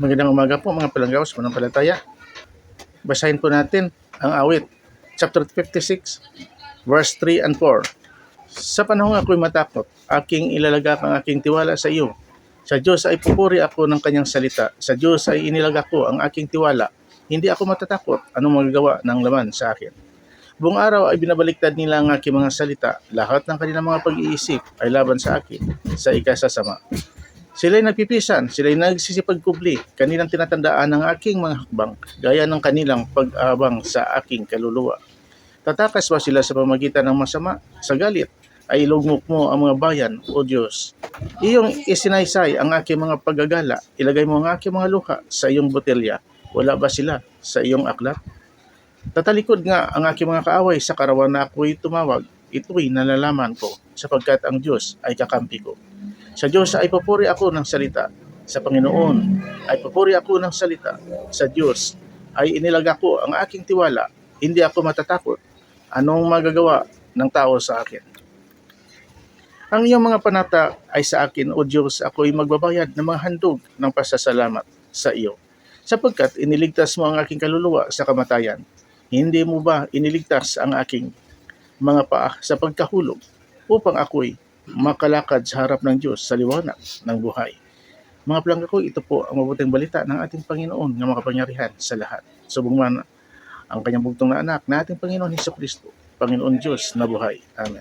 Magandang umaga po mga palanggaos, manampalataya. Basahin po natin ang awit, chapter 56, verse 3 and 4. Sa panahon ako'y matakot, aking ilalagak ang aking tiwala sa iyo. Sa Diyos ay pupuri ako ng kanyang salita. Sa Diyos ay inilagak ko ang aking tiwala. Hindi ako matatakot anong magagawa ng laman sa akin. Buong araw ay binabaliktad nila ang aking mga salita. Lahat ng kanilang mga pag-iisip ay laban sa akin sa ikasasama. Sila'y nagpipisan, sila'y nagsisipagkubli, kanilang tinatandaan ang aking mga hakbang, gaya ng kanilang pag-abang sa aking kaluluwa. Tatakas ba sila sa pamagitan ng masama? Sa galit, ay ilugmok mo ang mga bayan, O Diyos. Iyong isinaysay ang aking mga paggagala, ilagay mo ang aking mga luha sa iyong botelya. Wala ba sila sa iyong aklat? Tatalikod nga ang aking mga kaaway sa karawan na ako'y tumawag, ito'y nalalaman ko, sapagkat ang Diyos ay kakampi ko. Sa Diyos ay papuri ako ng salita. Sa Panginoon ay papuri ako ng salita. Sa Diyos ay inilaga ko ang aking tiwala. Hindi ako matatakot. Anong magagawa ng tao sa akin? Ang iyong mga panata ay sa akin, O Diyos, ako'y magbabayad ng mga handog ng pasasalamat sa iyo. Sapagkat iniligtas mo ang aking kaluluwa sa kamatayan. Hindi mo ba iniligtas ang aking mga paa sa pagkahulog upang ako'y makalakad sa harap ng Diyos sa liwanag ng buhay. Mga plangga ko, ito po ang mabuting balita ng ating Panginoon ng makapangyarihan sa lahat. Subong man ang kanyang bugtong na anak na ating Panginoon Heso Kristo, Panginoon Diyos na buhay. Amen.